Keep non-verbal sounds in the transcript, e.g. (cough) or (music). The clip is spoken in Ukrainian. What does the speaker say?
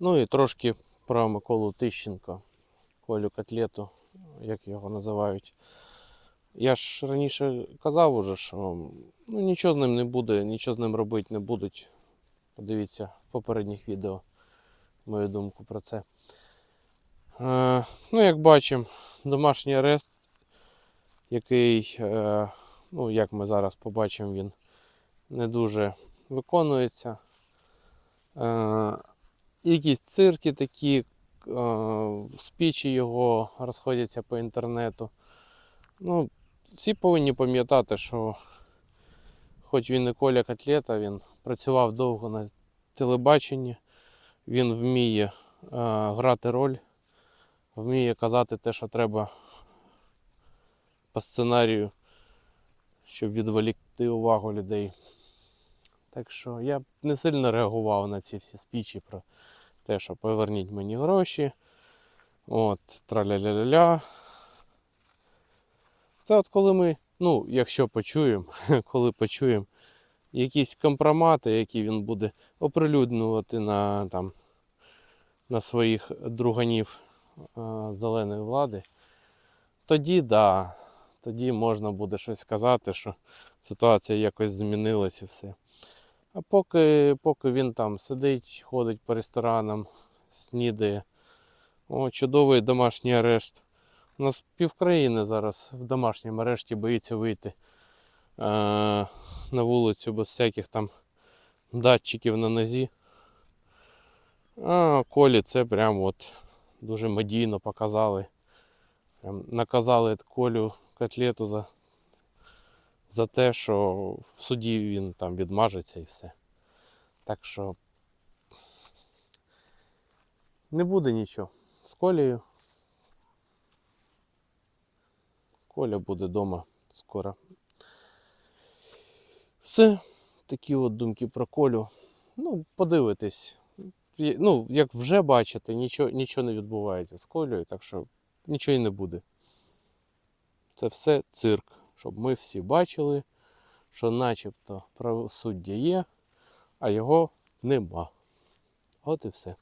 Ну і трошки про Миколу Тищенка, Колю Котлету, як його називають. Я ж раніше казав уже, що ну, нічого з ним не буде, нічого з ним робити не будуть. Подивіться в попередніх відео мою думку про це. Е, ну, як бачимо, домашній арест, який, е, ну, як ми зараз побачимо, він не дуже виконується. Е, якісь цирки такі, е, спічі його розходяться по інтернету. Ну, всі повинні пам'ятати, що хоч він і Коля Котлета, він працював довго на телебаченні, він вміє е, грати роль, вміє казати те, що треба по сценарію, щоб відволікти увагу людей. Так що я не сильно реагував на ці всі спічі про те, що поверніть мені гроші. От, траля-ля-ля-ля. Це от коли ми, ну, якщо почуємо, (laughs) коли почуємо якісь компромати, які він буде оприлюднювати на, там, на своїх друганів е, зеленої влади, тоді да, тоді можна буде щось сказати, що ситуація якось змінилась і все. А поки, поки він там сидить, ходить по ресторанам, снідає. О, чудовий домашній арешт. У нас півкраїни зараз в домашньому арешті боїться вийти е, на вулицю без всяких там датчиків на нозі. А Колі це прям от дуже медійно показали. Прям наказали Колю котлету за, за те, що в суді він там відмажеться і все. Так що не буде нічого з Колею. Коля буде вдома скоро. Все. Такі от думки про Колю. Ну, подивитись. Ну, як вже бачите, нічого, нічого не відбувається з Колею, так що нічого і не буде. Це все цирк, щоб ми всі бачили, що начебто правосуддя є, а його нема. От і все.